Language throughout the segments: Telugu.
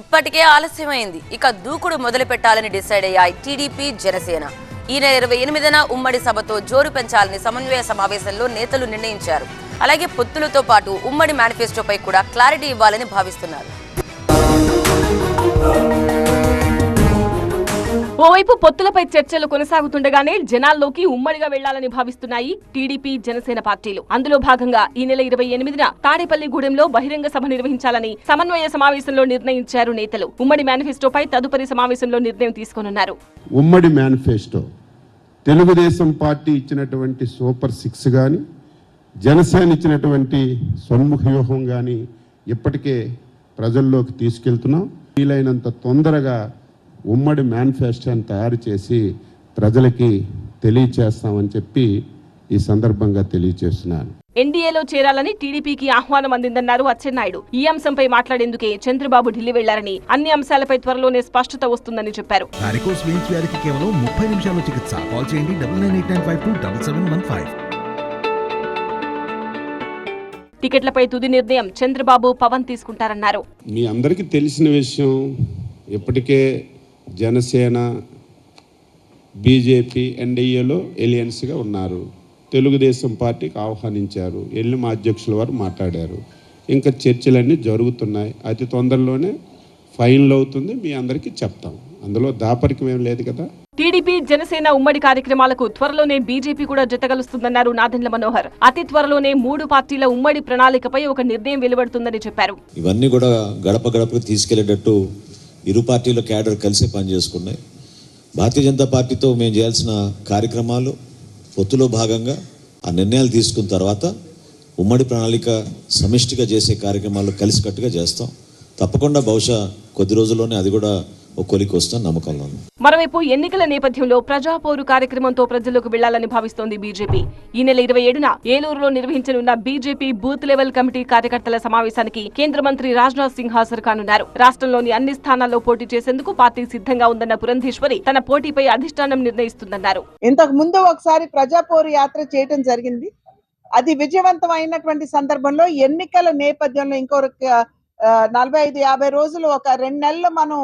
ఇప్పటికే ఆలస్యమైంది. ఇక దూకుడు మొదలు పెట్టాలని డిసైడ్ అయ్యాయి టీడీపీ జనసేన. ఈ నెల ఇరవై ఎనిమిదిన ఉమ్మడి సభతో జోరు పెంచాలని సమన్వయ సమావేశంలో నేతలు నిర్ణయించారు. అలాగే పొత్తులతో పాటు ఉమ్మడి మేనిఫెస్టోపై కూడా క్లారిటీ ఇవ్వాలని భావిస్తున్నారు. ఓవైపు పొత్తులపై చర్చలు కొనసాగుతుండగానే జనాల్లోకి ఉమ్మడిగా వెళ్ళాలని భావిస్తున్నాయి టీడీపీ జనసేన పార్టీలు. అందులో భాగంగా ఈ నెల ఇరవై ఎనిమిదిన తాడేపల్లిగూడెంలో బహిరంగ సభ నిర్వహించాలని సమన్వయ సమావేశంలో నిర్ణయించారు నేతలు. ఉమ్మడి మేనిఫెస్టోపై తదుపరి సమావేశంలో నిర్ణయం తీసుకోనున్నారు. ఉమ్మడి మేనిఫెస్టో తెలుగుదేశం పార్టీ ఇచ్చినటువంటి సూపర్ సిక్స్ కానీ జనసేన ఇచ్చినటువంటి సన్ముఖ వ్యూహం కానీ ఇప్పటికే ప్రజల్లోకి తీసుకెళ్తున్నాం. వీలైనంత తొందరగా ఉమ్మడి మేనిఫెస్టోని తయారు చేసి ప్రజలకి తెలియచేస్తామని చెప్పి ఈ సందర్భంగా తెలియచేస్తున్నాను. ఎన్డీఏలో చేరాలని టీడీపీకి ఆహ్వానం అందిందన్నారు అచ్చెన్నాయుడు. ఈ అంశంపై మాట్లాడేందుకే చంద్రబాబు ఢిల్లీ వెళ్ళారని అన్ని అంశాలపై త్వరలోనే స్పష్టత వస్తుందని చెప్పారు. వారికోస్ వెయిన్స్ వ్యాధికి కేవలం ముప్పై నిమిషాల్లో చికిత్స. కాల్ చేయండి double nine eight nine five two double seven one five. టికెట్లపై తుది నిర్ణయం చంద్రబాబు పవన్ తీసుకుంటారన్నారు. మీ అందరికీ తెలిసిన విషయం ఇప్పటికే జనసేన బీజేపీ ఎన్డీఏలో ఎలియన్స్గా ఉన్నారు. తెలుగుదేశం పార్టీకి ఆహ్వానించారు. ఎల్లి మా అధ్యక్షుల వారు మాట్లాడారు. ఇంకా చర్చలన్నీ జరుగుతున్నాయి. అతి తొందరలోనే ఫైనల్ అవుతుంది. మీ అందరికీ చెప్తాం. అందులో దాపరికం ఏం లేదు కదా? టీడీపీ జనసేన ఉమ్మడి కార్యక్రమాలకు త్వరలోనే బీజేపీ కూడా జతగలుస్తుందన్నారు నాదెండ్ల మనోహర్. అతి త్వరలోనే మూడు పార్టీల ఉమ్మడి ప్రణాళికపై ఒక నిర్ణయం వెలువడుతుందని చెప్పారు. ఇవన్నీ కూడా గడప గడపకు తీసుకెళ్ళేటట్టు ఇరు పార్టీల క్యాడర్ కలిసి పనిచేసుకున్నాయి భారతీయ జనతా పార్టీతో మేము చేయాల్సిన కార్యక్రమాలు పొత్తులో భాగంగా ఆ నిర్ణయాలు తీసుకున్న తర్వాత ఉమ్మడి ప్రణాళిక సమిష్టిగా చేసే కార్యక్రమాలు కలిసికట్టుగా చేస్తాం. తప్పకుండా బహుశా కొద్ది రోజుల్లోనే అది కూడా కొలికి నమ్మకంలో మరోవైపు ఎన్నికల నేపథ్యంలో ప్రజాపోరు కార్యక్రమంతో ప్రజల్లోకి వెళ్ళాలని భావిస్తోంది బీజేపీ. ఈ నెల ఇరవై ఏడున ఏలూరులో నిర్వహించనున్న బీజేపీ బూత్ లెవెల్ కమిటీ కార్యకర్తల సమావేశానికి కేంద్ర మంత్రి రాజ్నాథ్ సింగ్ హాజరు కానున్నారు రాష్ట్రంలోని అన్ని స్థానాల్లో పోటీ చేసేందుకు పార్టీ సిద్ధంగా ఉందన్న పురంధేశ్వరి తన పోటీపై అధిష్టానం నిర్ణయిస్తుందన్నారు. ఇంతకు ముందు ఒకసారి ప్రజాపోరు యాత్ర చేయటం జరిగింది. అది విజయవంతం అయినటువంటి సందర్భంలో ఎన్నికల నేపథ్యంలో ఇంకో నలభై ఐదు యాభై రోజులు ఒక రెండు నెలలు మనం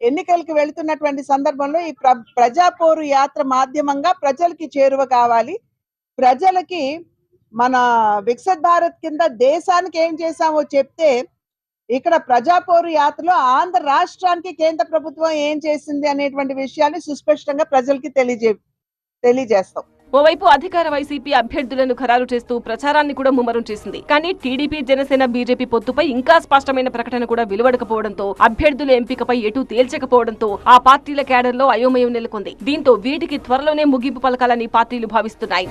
ఎన్నికలకు వెళుతున్నటువంటి సందర్భంలో ఈ ప్ర ప్రజాపోరు యాత్ర మాధ్యమంగా ప్రజలకి చేరువ కావాలి. ప్రజలకి మన వికసిత్ భారత్ కింద దేశానికి ఏం చేశామో చెప్తే ఇక్కడ ప్రజాపోరు యాత్రలో ఆంధ్ర రాష్ట్రానికి కేంద్ర ప్రభుత్వం ఏం చేసింది అనేటువంటి విషయాన్ని సుస్పష్టంగా ప్రజలకి తెలియజే తెలియజేస్తాం. ఓవైపు అధికార వైసీపీ అభ్యర్థులను ఖరారు చేస్తూ ప్రచారాన్ని కూడా ముమ్మరం చేసింది. కానీ టీడీపీ జనసేన బీజేపీ పొత్తుపై ఇంకా స్పష్టమైన ప్రకటన కూడా వెలువడకపోవడంతో అభ్యర్థుల ఎంపికపై ఎటు తేల్చకపోవడంతో ఆ పార్టీల క్యాడర్లో అయోమయం నెలకొంది. దీంతో వీటికి త్వరలోనే ముగింపు పలకాలని పార్టీలు భావిస్తున్నాయి.